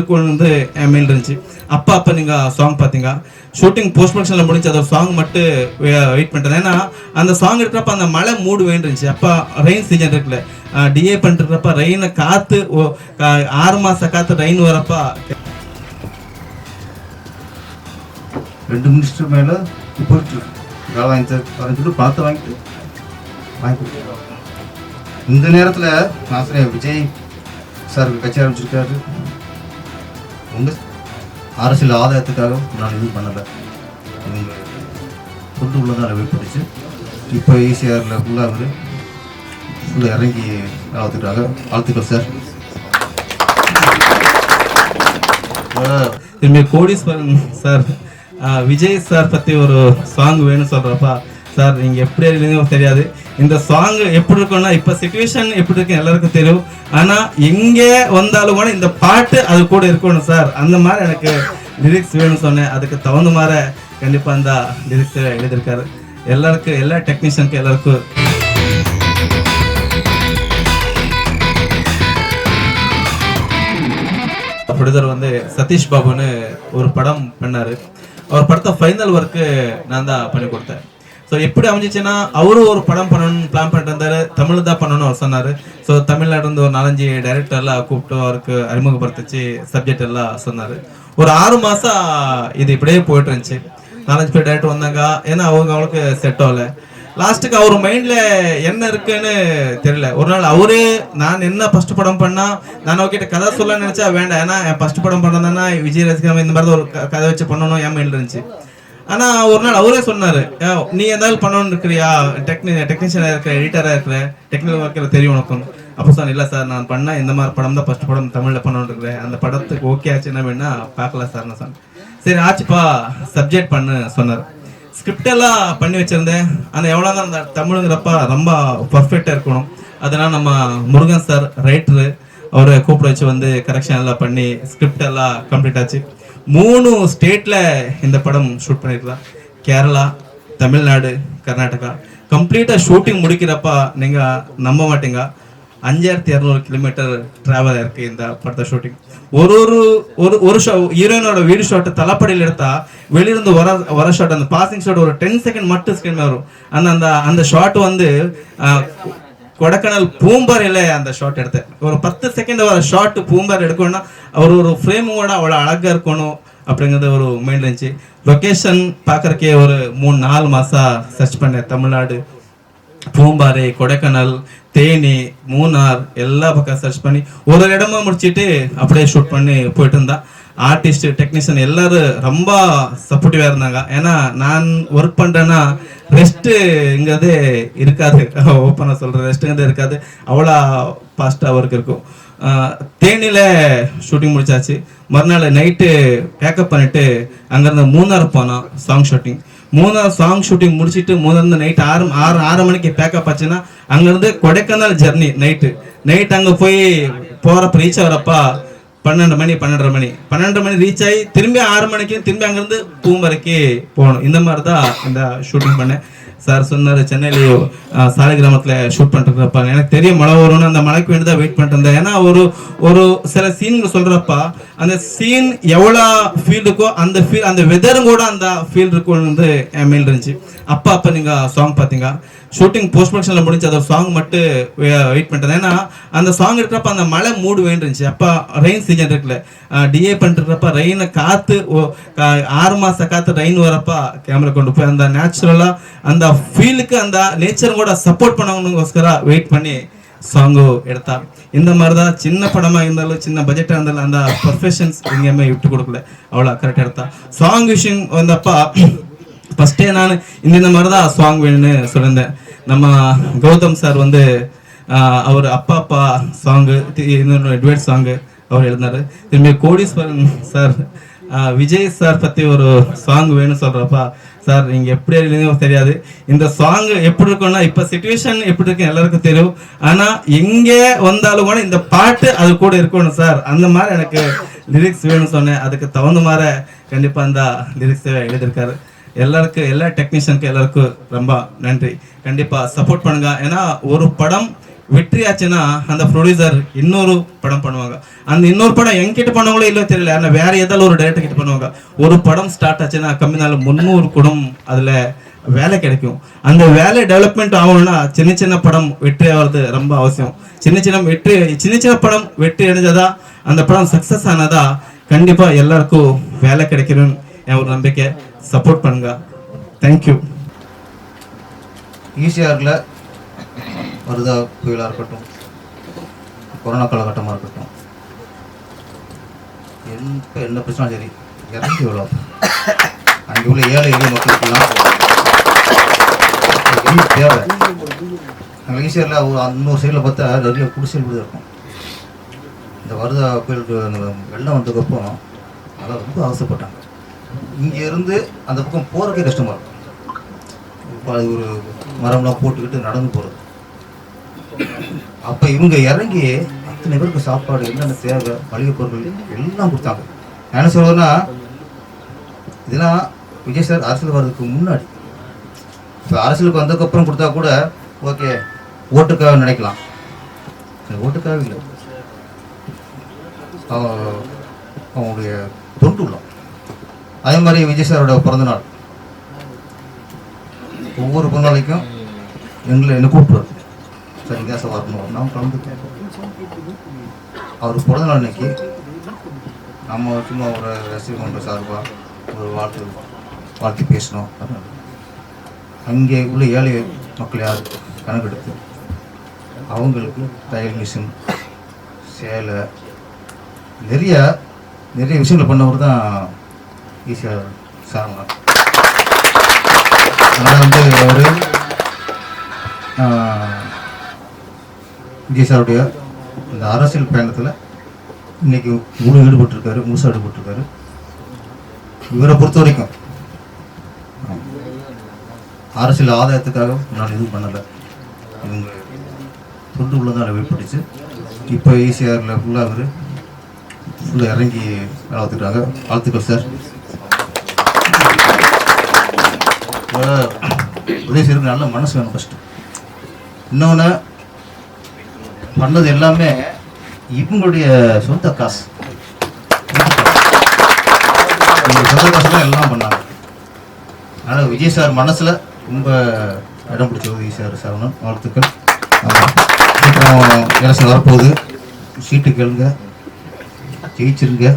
இருக்கும் வந்து என் மைண்ட் இருந்துச்சு. அப்பா அப்போ நீங்கள் சாங் பார்த்தீங்க. ஷூட்டிங் போஸ்ட் ப்ரொடக்ஷனில் முடிஞ்சு அந்த சாங் மட்டும் வெயிட் பண்ணிட்டேன். ஏன்னா அந்த சாங் இருக்கிறப்ப அந்த மழை மூடு வேண்டிருந்துச்சு அப்போ ரெயின் சீசன் இருக்குல்ல. டிஏ பண்ணுறப்ப ரெயினை காற்று ஆறு மாதம் காற்று ரெயின் வரப்ப ரெண்டு மினிஸ்டர் மேலே போயிட்டு வேலை வாங்கி தர சொல்லிட்டு பணத்தை வாங்கிட்டு வாங்கி கொடுத்துருக்காங்க இந்த நேரத்தில் நான் விஜய் சார் கட்சி ஆரம்பிச்சிருக்காரு. வந்து அரசியல் ஆதாயத்துக்காக நான் இது பண்ணலை. இது கொண்டு உள்ளதால் வெளிப்படுச்சு இப்போ ஈசிஆரில் ஃபுல்லாக அவர் ஃபுல்லாக இறங்கி வாழ்த்துக்கிறாங்க. வாழ்த்துக்கள் சார் அஹ் திரும்பி கோடீஸ்வரன் சார் விஜய் சார் பற்றி ஒரு சாங் வேணும்னு சொல்றப்பா சார் நீங்கள் எப்படி எழுதுங்க தெரியாது. இந்த சாங் எப்படி இருக்கும்னா இப்போ சுச்சுவேஷன் எப்படி இருக்கு எல்லாருக்கும் தெரியும். ஆனால் எங்கே வந்தாலும் கூட இந்த பாட்டு அது கூட இருக்கணும் சார். அந்த மாதிரி எனக்கு லிரிக்ஸ் வேணும்னு சொன்னேன். அதுக்கு தகுந்த மாதிரி கண்டிப்பாக அந்த லிரிக்ஸ் எழுதியிருக்காரு. எல்லாருக்கும் எல்லா டெக்னீஷியனுக்கும் எல்லாருக்கும். ப்ரொடியூசர் வந்து சதீஷ் பாபுன்னு ஒரு படம் பண்ணார். அவர் படத்தை ஃபைனல் ஒர்க்கு நான் தான் பண்ணி கொடுத்தேன். ஸோ எப்படி அமைஞ்சிச்சுன்னா அவரும் ஒரு படம் பண்ணணும்னு பிளான் பண்ணிட்டு இருந்தாரு. தமிழ் தான் பண்ணணும்னு அவர் சொன்னார். ஸோ தமிழ்நாடு வந்து ஒரு நாலஞ்சு டைரக்டர்லாம் கூப்பிட்டு அவருக்கு அறிமுகப்படுத்திச்சு சப்ஜெக்ட் எல்லாம் சொன்னார். ஒரு ஆறு மாதம் இது இப்படியே போயிட்டு இருந்துச்சு. நாலஞ்சு பேர் டேரக்டர் வந்தாங்க. ஏன்னா அவங்க அவங்களுக்கு செட் ஆகலை. லாஸ்ட்டுக்கு அவர் மைண்டில் என்ன இருக்குன்னு தெரியல. ஒரு நாள் அவரே நான் என்ன ஃபர்ஸ்ட் படம் பண்ணா நான் அவர்கிட்ட கதை சொல்ல நினச்சா வேண்டாம். ஏன்னா என் ஃபர்ஸ்ட் படம் பண்ணதுன்னா விஜய் ரசிகரம் இந்த மாதிரி தான் ஒரு கதை வச்சு பண்ணணும் என் மைண்டில் இருந்துச்சு. ஆனா ஒரு நாள் அவரே சொன்னாரு நீ ஏதாவது பண்ணணும்னு இருக்கிறியா? டெக்னி டெக்னீஷியனா இருக்கிற எடிட்டரா இருக்கிற டெக்னிக்கல் ஒர்க்கில் தெரியும் உனக்கு. அப்போ சார் இல்லை சார் நான் பண்ண இந்த மாதிரி படம் தான் ஃபர்ஸ்ட் படம் தமிழில் பண்ணணும்னு இருக்கிறேன். அந்த படத்துக்கு ஓகே ஆச்சு என்ன வேணா பார்க்கலாம் சார் நான் சொன்னேன். சரி ஆச்சுப்பா சப்ஜெக்ட் பண்ணு சொன்னார். ஸ்கிரிப்ட் எல்லாம் பண்ணி வச்சிருந்தேன். ஆனால் எவ்வளோ தான் அந்த தமிழுங்கிறப்ப ரொம்ப பர்ஃபெக்டாக இருக்கணும். அதனால் நம்ம முருகன் சார் ரைட்டரு அவரை கூப்பிட வச்சு வந்து கரெக்ஷன் எல்லாம் பண்ணி ஸ்கிரிப்ட் எல்லாம் கம்ப்ளீட் ஆச்சு. மூணு ஸ்டேட்ல இந்த படம் ஷூட் பண்ணிருக்கலாம் கேரளா தமிழ்நாடு கர்நாடகா. கம்ப்ளீட்டா ஷூட்டிங் முடிக்கிறப்ப நீங்க நம்ப மாட்டீங்க. அஞ்சாயிரத்தி இரநூறு கிலோமீட்டர் டிராவல் இருக்கு இந்த படத்தை ஷூட்டிங் ஒரு ஒரு ஒரு ஒரு ஷோ ஹீரோயினோட வீடு ஷாட்டை தலைப்படையில் எடுத்தா வெளியிருந்து வர வர ஷாட் அந்த பாசிங் ஷாட் ஒரு டென் செகண்ட் மட்டும் ஸ்கிரீன் வரும். அந்த அந்த அந்த ஷாட் வந்து கொடைக்கானல் பூம்பாறையில அந்த ஷாட் எடுத்தேன். ஒரு பத்து செகண்ட் ஒரு ஷாட் பூம்பர் எடுக்கணும்னா அவர் ஒரு ஃப்ரேமோட அவ்வளோ அழகாக இருக்கணும் அப்படிங்கிறது ஒரு மைண்ட் இருந்துச்சு. லொக்கேஷன் பார்க்கறக்கே ஒரு மூணு நாலு மாதம் சர்ச் பண்ணேன் தமிழ்நாடு. பூம்பாறை கொடைக்கானல் தேனி மூணார் எல்லா பக்கம் சர்ச் பண்ணி ஒரு ஒரு இடமா முடிச்சுட்டு அப்படியே ஷூட் பண்ணி போயிட்டு இருந்தான் ஆர்டிஸ்ட் டெக்னீஷியன் எல்லாரும் ரொம்ப சப்போர்ட்டிவாக இருந்தாங்க. ஏன்னா நான் ஒர்க் பண்றேன்னா ரெஸ்ட்டுங்கிறது இருக்காது. ஓப்பனாக சொல்கிறேன் ரெஸ்ட்டுங்கிறது இருக்காது. அவ்வளோ ஃபாஸ்ட்டாக ஒர்க் இருக்கும். தேனியில் ஷூட்டிங் முடிச்சாச்சு. மறுநாள் நைட்டு பேக்கப் பண்ணிவிட்டு அங்கேருந்து மூணார் போனோம் சாங் ஷூட்டிங் மூணாவது சாங் ஷூட்டிங் முடிச்சுட்டு மூணாவது நைட் ஆறு ஆறு ஆறு மணிக்கு பேக்கப் ஆச்சுன்னா அங்கேருந்து கொடைக்கானல் ஜெர்னி நைட்டு நைட் அங்கே போய் போகிறப்ப ரீச் ஆகிறப்பா பன்னெண்டு மணி பன்னெண்டரை மணி. பன்னெண்டு மணி ரீச் ஆகி திரும்பி ஆறு மணிக்கு திரும்பி அங்கேருந்து பூம்பரைக்கு போகணும். இந்த மாதிரி தான் இந்த ஷூட்டிங் பண்ணேன். சார் சொன்னார் சென்னையில் சாலை கிராமத்தில் ஷூட் பண்ணிருக்கிறப்ப எனக்கு தெரியும் மழை வரும்னு அந்த மழைக்கு வேண்டி தான் வெயிட் பண்ணிட்டு இருந்தேன் ஏன்னா ஒரு ஒரு சில சீன்கள் சொல்கிறப்ப அந்த சீன் எவ்வளோ ஃபீல் இருக்கோ அந்த ஃபீல் அந்த வெதரும் கூட அந்த ஃபீல் இருக்கும் வந்து என் மைண்ட் இருந்துச்சு. அப்பா அப்போ நீங்கள் சாங் பார்த்தீங்க ஷூட்டிங் போஸ்ட் ப்ரொடக்ஷனில் முடிஞ்சு அந்த சாங் மட்டும் வெயிட் பண்ணிட்டேன். ஏன்னா அந்த சாங் இருக்கிறப்ப அந்த மழை மூடு வேண்டிருந்துச்சு. அப்போ ரெயின் சீசன் இருக்குல்ல. டிஏ பண்ணுறப்ப ரெயினை காற்று ஆறு மாதம் காற்று ரெயின் வரப்போ கேமரா கொண்டு போய் அந்த நேச்சுரலாக அந்த ஃபீலுக்கு அந்த நேச்சர் கூட சப்போர்ட் பண்ணவனுக்கோஸ்கர வெயிட் பண்ணி சாங்கு எடுத்தா. இந்த மாதிரி தான் சின்ன படமாக இருந்தாலும் சின்ன பட்ஜெட்டாக இருந்தாலும் அந்த பர்ஃபெக்ஷன்ஸ் எங்கேயுமே விட்டு கொடுக்கல. அவ்வளோ கரெக்டாக எடுத்தா. சாங் விஷயம் வந்தப்பா ஃபஸ்ட்டே நான் இந்த இந்த மாதிரி தான் சாங் வேணும்னு சொல்லியிருந்தேன் நம்ம கௌதம் சார் வந்து அவர் அப்பா அப்பா சாங்கு இன்னொரு டுவேட் சாங்கு அவர் எழுதினாரு. திரும்பி கோடீஸ்வரன் சார் விஜய் சார் பற்றி ஒரு சாங் வேணும்னு சொல்கிறப்பா சார் நீங்கள் எப்படி எழுதுங்க தெரியாது. இந்த சாங் எப்படி இருக்கும்னா இப்போ சுச்சுவேஷன் எப்படி இருக்கு எல்லாருக்கும் தெரியும். ஆனால் எங்கே வந்தாலும் கூட இந்த பாட்டு அது கூட இருக்கணும் சார் அந்த மாதிரி எனக்கு லிரிக்ஸ் வேணும்னு சொன்னேன். அதுக்கு தகுந்த மாதிரி கண்டிப்பாக அந்த லிரிக்ஸை எழுதியிருக்காரு. எல்லாருக்கும் எல்லா டெக்னீஷியனுக்கு எல்லாருக்கும் ரொம்ப நன்றி. கண்டிப்பாக சப்போர்ட் பண்ணுங்க. ஏன்னா ஒரு படம் வெற்றி ஆச்சுன்னா அந்த ப்ரொடியூசர் இன்னொரு படம் பண்ணுவாங்க. அந்த இன்னொரு படம் என்கிட்ட பண்ணவங்களோ இல்லை தெரியல. ஆனால் வேற ஏதாவது ஒரு டேரக்டர் கிட்ட பண்ணுவாங்க. ஒரு படம் ஸ்டார்ட் ஆச்சுன்னா கம்மி நாள் முந்நூறு குடம் அதில் வேலை கிடைக்கும். அந்த வேலை டெவலப்மெண்ட் ஆகணும்னா சின்ன சின்ன படம் வெற்றி ஆகிறது ரொம்ப அவசியம். சின்ன சின்ன வெற்றி சின்ன சின்ன படம் வெற்றி அடைஞ்சதா அந்த படம் சக்ஸஸ் ஆனதா கண்டிப்பாக எல்லாருக்கும் வேலை கிடைக்கணும்னு என் ஒரு நம்பிக்கை. சப்போர்ட் பண்ணுங்க. தேங்க்யூ ஈசிஆரில் வருதா புயலாக இருக்கட்டும் கொரோனா காலகட்டமாக இருக்கட்டும் எந்த என்ன பிரச்சனை சரி இறங்கி எவ்வளோ அங்கே உள்ள ஏழை எளிய மக்களுக்கெல்லாம் தேவை. நாங்கள் ஈஸியாரில் ஒரு இன்னொரு சைடில் பார்த்தா நிறைய குடிசைகள் கூட இருக்கும். இந்த வருதா புயலுக்கு அந்த வெள்ளம் வந்ததுக்கப்புறம் அதெல்லாம் ரொம்ப அவசரப்பட்டாங்க இங்கே இருந்து அந்த பக்கம் போகிறதுக்கே கஷ்டமாக இருக்கும். இப்போ அது ஒரு மரம்லாம் போட்டுக்கிட்டு நடந்து போகிறது அப்போ இவங்க இறங்கி அத்தனை பேருக்கு சாப்பாடு என்னென்ன தேவை மளிகை பொருட்கள் எல்லாம் கொடுத்தாங்க. என்ன சொல்கிறதுன்னா இதெல்லாம் விஜய் சார் அரசியல் வர்றதுக்கு முன்னாடி. இப்போ அரசியலுக்கு வந்ததுக்கப்புறம் கொடுத்தா கூட ஓகே ஓட்டுக்காக நினைக்கலாம். ஓட்டுக்காக இல்லை. அவ- அவங்களுடைய தொண்டு உள்ளம். அதே மாதிரி விஜய் சாரோட பிறந்தநாள் ஒவ்வொரு பிறந்தநாளைக்கும் எங்களை என்ன கூப்பிடுவார் சார் இங்கே சார் வரணும். நான் கலந்து அவர் பிறந்தநாள் அன்னைக்கு நம்ம சும்மா ஒரு ரசிகர் மன்ற சார்பாக ஒரு வாழ்த்து வாழ்த்து பேசணும். அங்கே உள்ள ஏழை மக்கள் யார்? கணக்கெடுத்து. அவங்களுக்கு தையல் மிஷின் சேலை நிறைய நிறைய விஷயங்கள் பண்ணவர் தான் ஈஸியாக சாரங்க அதனால் வந்து அவர் விஜய் சாருடைய இந்த அரசியல் பயணத்தில் இன்னைக்கு முழு ஈடுபட்டிருக்காரு முழுசாக ஈடுபட்டிருக்காரு. இவரை பொறுத்த வரைக்கும் அரசியல் ஆதாயத்துக்காக நான் எதுவும் பண்ணலை. இவங்க தொண்டு உள்ளதால் வெளிப்பட்டுச்சு. இப்போ ஈசிஆரில் ஃபுல்லாக அவர் ஃபுல்லாக இறங்கி வளர்த்துக்கிறாங்க வாழ்த்துக்கள் சார் உதவி செய்யறதுக்கு நல்ல மனசு வேணும் ஃபஸ்ட்டு இன்னொன்று பண்ணது எல்லாமே இவங்களுடைய சொந்த காசு. சொந்த காசு தான் எல்லாம் பண்ணாங்க. அதனால் விஜய் சார் மனசில் ரொம்ப இடம் பிடிச்ச விஜய் சார் சரவணன். வாழ்த்துக்கள். அப்புறம் எலெக்ஷன் வரப்போகுது. சீட்டு கேளுங்க. ஜெயிச்சிருங்க.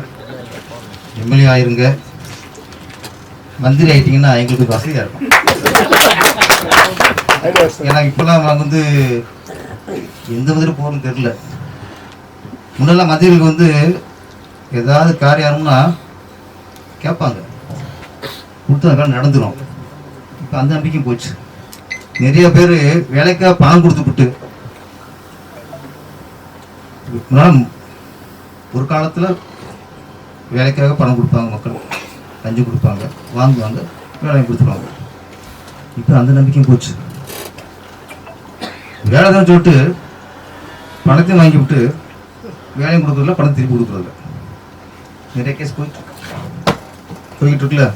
எம்எல்ஏ ஆயிருங்க. மந்திரி ஆயிட்டீங்கன்னா எங்களுக்கு வசதியாக இருக்கும். ஏன்னா இப்போல்லாம் நாங்கள் வந்து எந்த மாதிரி போகிறோம்னு தெரியல. முன்னெல்லாம் மந்திரிகளுக்கு வந்து ஏதாவது காரியம்னா கேட்பாங்க. கொடுத்ததுக்காக நடந்துரும். இப்போ அந்த நம்பிக்கையும் போச்சு. நிறைய பேர் வேலைக்காக பணம் கொடுத்துப்புட்டு ஒரு காலத்தில் வேலைக்காக பணம் கொடுப்பாங்க மக்கள். லஞ்சம் கொடுப்பாங்க வாங்குவாங்க வேலையை கொடுத்துருவாங்க. இப்போ அந்த நம்பிக்கையும் போச்சு. வேலை தான் சொல்லிட்டு பணத்தையும் வாங்கி விட்டு வேலையும் கொடுக்குறதில்ல பணம் திருப்பி கொடுக்குறதில்ல. நிறைய கேஸ் போயிட்டு போய்கிட்டு இருக்குல்ல?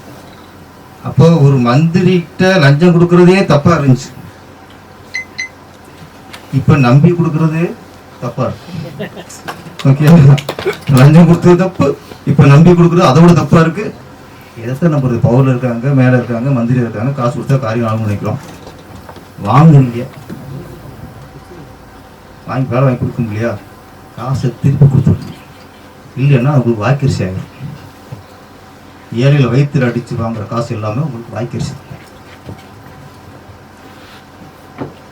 அப்போ ஒரு மந்திரிகிட்ட லஞ்சம் கொடுக்கறதே தப்பா இருந்துச்சு. இப்ப நம்பி கொடுக்கறது தப்பா இருக்கு. ஓகே லஞ்சம் கொடுத்தது தப்பு. இப்ப நம்பி கொடுக்கறது அதோட தப்பா இருக்கு. எதை நம்புறது பவர்ல இருக்காங்க மேல இருக்காங்க மந்திரி இருக்காங்க காசு கொடுத்தா காரியம் ஆகும் நினைக்கிறோம். வாங்குறீங்க வாங்கி வேலை வாங்கி கொடுக்க முடியலையா? காசை திருப்பி கொடுத்துருங்க இல்லைன்னா உங்களுக்கு வாய்க்கரிசி ஆகிடும் ஏழையில் வயிற்றுல அடித்து வாங்குற காசு எல்லாமே உங்களுக்கு வாய்க்கரிசி.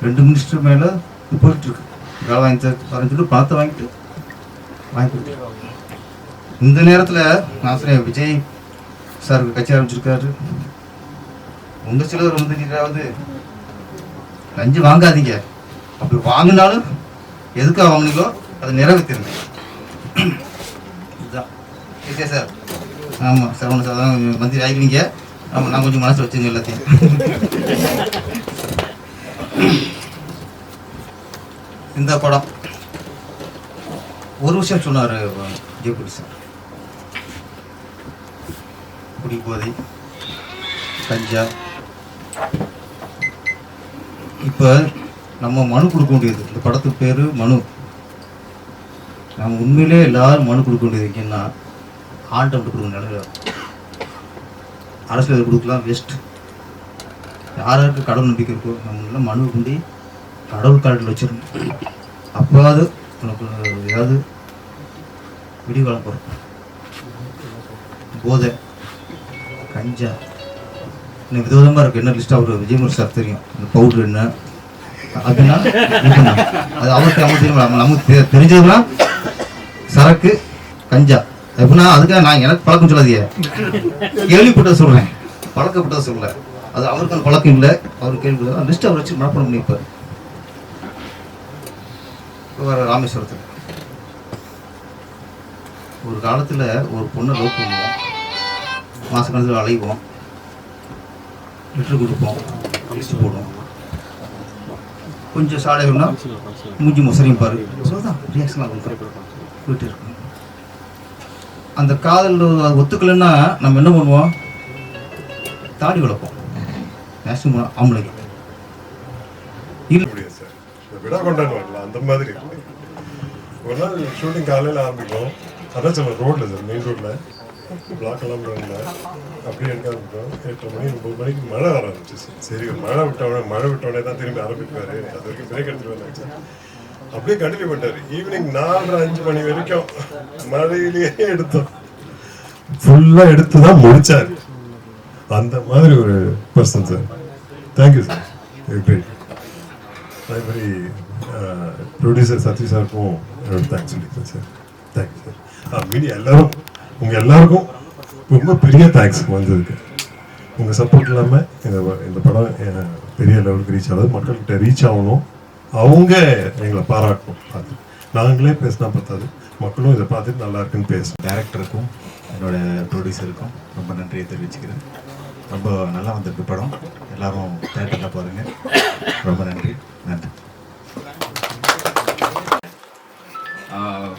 ரெண்டு மினிஸ்டர் மேலே போயிட்டுருக்கு வேலை வாங்கி தர- தரேன்னு சொல்லிட்டு பணத்தை வாங்கிட்டு வாங்கி கொடுத்துருக்காங்க இந்த நேரத்தில் நான் விஜய் சார் கட்சி ஆரம்பிச்சிருக்காரு. உங்கள் சிலர் வந்து நீராவது லஞ்சம் வாங்காதீங்க. அப்படி வாங்கினாலும் எதுக்காக வாங்கினீங்களோ அதை நிறைவேற்றிருங்க இதுதான் ஓகே சார். ஆமாம் சரவண சார் தான் மந்திரி ஆகிக்கிறீங்க ஆமாம் நான் கொஞ்சம் மனசு வச்சுங்க எல்லாத்தையும். இந்த படம். ஒரு விஷயம் சொன்னார் ஜெயபுரி சார். குடிபோதை கஞ்சா. இப்போ நம்ம மனு கொடுக்க வேண்டியது இந்த படத்துக்கு பேர் மனு. நம்ம உண்மையிலே எல்லாரும் மனு கொடுக்க வேண்டியது எங்கன்னா ஆண்டவன் கொடுக்க நிலையில அரசியல் கொடுக்கலாம்? வேஸ்ட் யாராருக்கு கடவுள் நம்பிக்கை இருக்கோ நம்ம மனு கொண்டு கடவுள் காலத்தில் வச்சிருந்தோம் அப்போது உனக்கு ஏதாவது விடிவாளம் போகிறோம் போதை கஞ்சா. இன்னும் விதவிதமாக இருக்குது என்ன லிஸ்ட்டாக ஒரு விஜயமுர் சார் தெரியும். இந்த பவுட்ரு என்ன? அப்படின்னா அது அவருக்கு அவங்க நமக்கு தெ- தெரிஞ்சதுலாம் சரக்கு கஞ்சா. எப்படின்னா அதுக்காக நான் எனக்கு பழக்கம் சொல்லாதீங்க. கேள்விப்பட்டதை சொல்கிறேன் பழக்கப்பட்டதை சொல்லலை அது அவருக்கு அந்த பழக்கம் இல்லை. அவர் கேள்வி லிஸ்ட் அவர் வச்சு மனப்பணம் பண்ணியிருப்பார். வர ராமேஸ்வரத்தில். ஒரு காலத்தில் ஒரு பொண்ணை லவ் பண்ணுவோம். மாத கணக்கில் அலைவோம். லிட்டர் கொடுப்போம். லிஸ்ட் போடுவோம். கொஞ்சம் சாலைகள்னா மூஞ்சி முசரையும் பாரு. சொல்லுதான் ரியாக்ஷன் ஆகும் போயிட்டு இருக்கும். அந்த காதல் அது ஒத்துக்கலைன்னா நம்ம என்ன பண்ணுவோம்? தாடி வளர்ப்போம். மேக்ஸிமம் ஆம்பளைக்கு இல்லை. முடியாது சார் இந்த கொண்டாடு அந்த மாதிரி. ஒரு நாள் ஷூட்டிங் காலையில் ஆரம்பிக்கும். அதான் சொல்ல ரோட்ல சார் மெயின் ரோட்ல பிளாக் எல்லாம் அப்படியே எடுக்க ஆரம்பிக்கும் எட்டு மணி ஒன்பது மணிக்கு மழை ஆரம்பிச்சிச்சு சரி மழை விட்டவனே மழை விட்டவனே தான் திரும்பி ஆரம்பிப்பார். அது வரைக்கும் பிரேக் எடுத்துட்டு சார் அப்படியே கண்டினியூ பண்ணிட்டார். ஈவினிங் நாலரை அஞ்சு மணி வரைக்கும் மழையிலேயே எடுத்தோம். ஃபுல்லாக எடுத்து தான் முடித்தார் அந்த மாதிரி ஒரு person sir thank you sir great அதே மாதிரி ப்ரொடியூசர் சத்ய சாருக்கும் தேங்க்ஸ் சொல்லிக்கிறேன் சார் தேங்க்யூ சார் மீடியா எல்லாரும் உங்கள் எல்லாருக்கும் ரொம்ப பெரிய தேங்க்ஸ் வந்ததுக்கு. உங்கள் சப்போர்ட் இல்லாமல் இந்த இந்த படம் பெரிய லெவலுக்கு ரீச் ஆகுது. மக்கள்கிட்ட ரீச் ஆகணும். அவங்க எங்களை பாராட்டணும். பார்த்து. நாங்களே பேசினா பார்த்தாது மக்களும் இதை பார்த்துட்டு நல்லா இருக்குன்னு பேசணும். டேரக்டருக்கும் என்னோட ப்ரொடியூசருக்கும் ரொம்ப நன்றியை தெரிவிச்சுக்கிறேன். ரொம்ப நல்லா வந்திருக்கு படம். எல்லாரும் தேட்டரில் பாருங்கள் ரொம்ப நன்றி. நன்றி. Uh,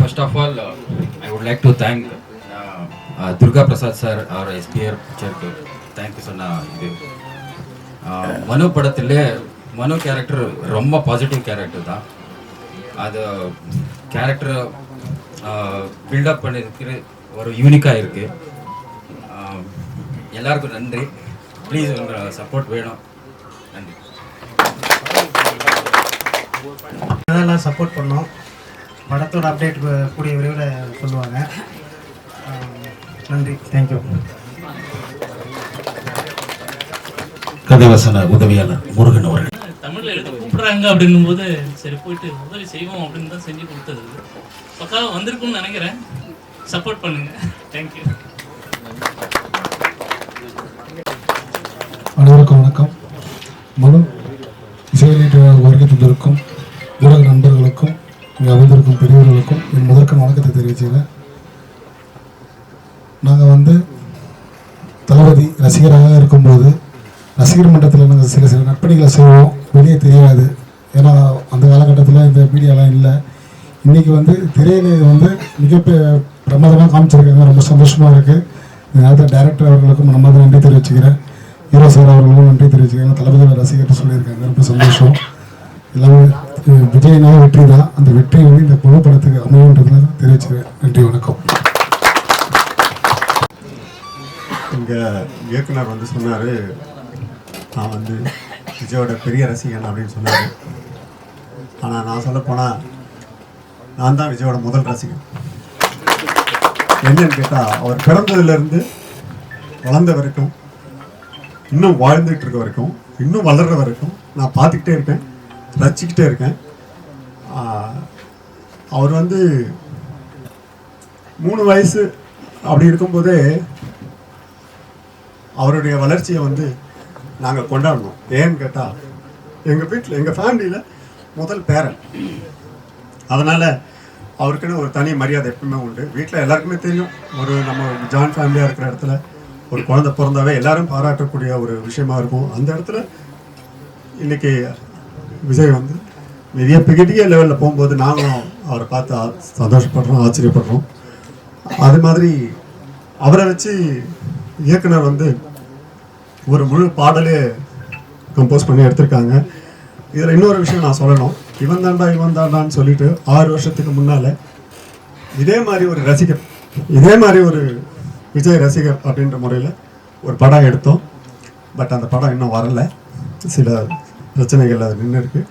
first of all, uh, I would like Durga Prasad sir our SPR பிக்சருக்கு தேங்க்யூ சொன்ன இது மனு படத்தில் மனு கேரக்டர் ரொம்ப பாசிட்டிவ் கேரக்டர் தான் அது கேரக்டர் பில்டப் பண்ணிருக்கிற ஒரு யூனிக்காக இருக்கு எல்லாருக்கும் நன்றி ப்ளீஸ் உங்கள் சப்போர்ட் வேணும் நன்றி அதெல்லாம் சப்போர்ட் பண்ணோம். படத்தோட அப்டேட் கூடிய விரைவில் சொல்லுவாங்க. நன்றி. தேங்க்யூ கதைவசன உதவியாளர் முருகன் அவர்கள். தமிழ்ல எழுத கூப்பிடுறாங்க அப்படின்னும் போது சரி போயிட்டு உதவி செய்வோம் அப்படின்னு தான் செஞ்சு கொடுத்தது. பக்காவா வந்திருக்கும்னு நினைக்கிறேன். சப்போர்ட் பண்ணுங்க. தேங்க்யூ அனைவருக்கும் வணக்கம். மனு இசைவெளியிட்டு வருகை தந்திருக்கும் ஊடக நண்பர்களுக்கும் இங்கே அமைந்திருக்கும் பெரியவர்களுக்கும் என் முதற்கண் வணக்கத்தை தெரிவிச்சுக்கிறேன் நாங்கள் வந்து தளபதி ரசிகராக இருக்கும்போது ரசிகர் மன்றத்தில் நாங்கள் சில சில நற்பணிகளை செய்வோம். வெளியே தெரியாது. ஏன்னா அந்த காலகட்டத்தில் இந்த மீடியாலாம் இல்லை. இன்றைக்கி வந்து திரையில வந்து மிக பிரமாதமாக காமிச்சிருக்காங்க. ரொம்ப சந்தோஷமாக இருக்குது இந்த நேரத்தில் டேரக்டர் அவர்களுக்கும் நம்ம தான் நன்றி தெரிவிச்சுக்கிறேன். ஹீரோ சார் அவர்களுக்கும் நன்றி தெரிவிச்சுக்கிறேன். தளபதி ரசிகர்கிட்ட சொல்லியிருக்காங்க. ரொம்ப சந்தோஷம். எல்லாமே அஹ், வெற்றி தான். அந்த வெற்றி வந்து இந்த புகைப்படத்துக்கு அமையன்றதுல தெரிவிச்சுக்கிறேன். நன்றி வணக்கம். இங்கே இயக்குனர் வந்து சொன்னார் நான் வந்து விஜயோட பெரிய ரசிகன் அப்படின்னு சொன்னார். ஆனால் நான் சொல்ல போனால் நான் தான் விஜயோட முதல் ரசிகன். என்னன்னு கேட்டால் அவர் பிறந்ததுலேருந்து வளர்ந்த வரைக்கும் இன்னும் வாழ்ந்துகிட்டு இருக்க வரைக்கும் இன்னும் வளர்ற வரைக்கும் நான் பார்த்துக்கிட்டே இருக்கேன் ரசிச்சுக்கிட்டே இருக்கேன். அவர் வந்து மூணு வயசு அப்படி இருக்கும்போதே அவருடைய வளர்ச்சியை வந்து நாங்கள் கொண்டாடணும். ஏன்னு கேட்டால் எங்கள் வீட்டில் எங்கள் ஃபேமிலியில் முதல் பேரன். அதனால் அவருக்குன்னு ஒரு தனி மரியாதை எப்பவுமே உண்டு. வீட்டில் எல்லாருக்குமே தெரியும். ஒரு நம்ம ஜாயின்ட் ஃபேமிலியாக இருக்கிற இடத்துல ஒரு குழந்தை பிறந்தாவே எல்லாரும் பாராட்டக்கூடிய ஒரு விஷயமா இருக்கும். அந்த இடத்துல இன்னைக்கு விஜய் வந்து பெரிய பெரிய லெவலில் போகும்போது நாங்களும் அவரை பார்த்து சந்தோஷப்படுறோம் ஆச்சரியப்படுறோம். அது மாதிரி அவரை வச்சு இயக்குனர் வந்து ஒரு முழு பாடலே கம்போஸ் பண்ணி எடுத்திருக்காங்க. இதில் இன்னொரு விஷயம் நான் சொல்லணும். இவன் தாண்டா இவன் தாண்டான்னு சொல்லிட்டு ஆறு வருஷத்துக்கு முன்னால் இதே மாதிரி ஒரு ரசிகர் இதே மாதிரி ஒரு விஜய் ரசிகர் அப்படின்ற முறையில் ஒரு படம் எடுத்தோம். பட் அந்த படம் இன்னும் வரல. சில பிரச்சனைகள் அது நின்று இருக்குது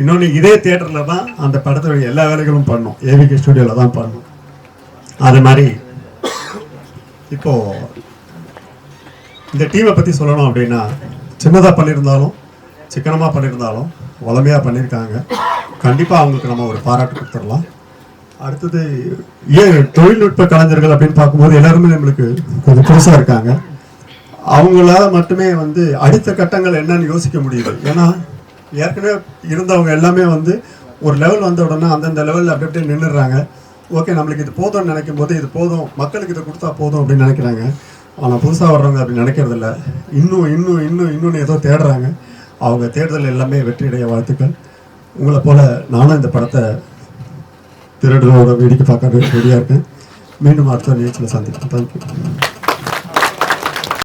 இன்னொன்று இதே தேட்டரில் தான் அந்த படத்துடைய எல்லா வேலைகளும் பண்ணோம். ஏவிகே ஸ்டுடியோவில் தான் பண்ணோம். அது மாதிரி இப்போது இந்த டீமை பற்றி சொல்லணும் அப்படின்னா சின்னதாக பண்ணியிருந்தாலும் சிக்கனமாக பண்ணியிருந்தாலும் வளமையாக பண்ணியிருக்காங்க. கண்டிப்பாக அவங்களுக்கு நம்ம ஒரு பாராட்டு கொடுத்துடலாம். அடுத்தது ஏன் தொழில்நுட்ப கலைஞர்கள் அப்படின்னு பார்க்கும்போது எல்லாருமே நம்மளுக்கு கொஞ்சம் புதுசாக இருக்காங்க. அவங்களால மட்டுமே வந்து அடுத்த கட்டங்கள் என்னன்னு யோசிக்க முடியுது. ஏன்னா ஏற்கனவே இருந்தவங்க எல்லாமே வந்து ஒரு லெவல் வந்த உடனே அந்தந்த லெவலில் அப்படி அப்படியே நின்றுடுறாங்க ஓகே நம்மளுக்கு இது போதும்னு நினைக்கும் போது இது போதும். மக்களுக்கு இதை கொடுத்தா போதும் அப்படின்னு நினைக்கிறாங்க. ஆனால் புதுசாக வர்றவங்க அப்படி நினைக்கிறதில்ல. இன்னும் இன்னும் இன்னும் இன்னொன்று ஏதோ தேடுறாங்க. அவங்க தேடுதல் எல்லாமே வெற்றியடைய வாழ்த்துக்கள். உங்களை போல் நானும் இந்த படத்தை திருடரோட வேடிக்கை பார்க்க ரெடியாக இருக்கேன். மீண்டும் அடுத்த நிகழ்ச்சியில் சந்திப்பேன் தேங்க்யூ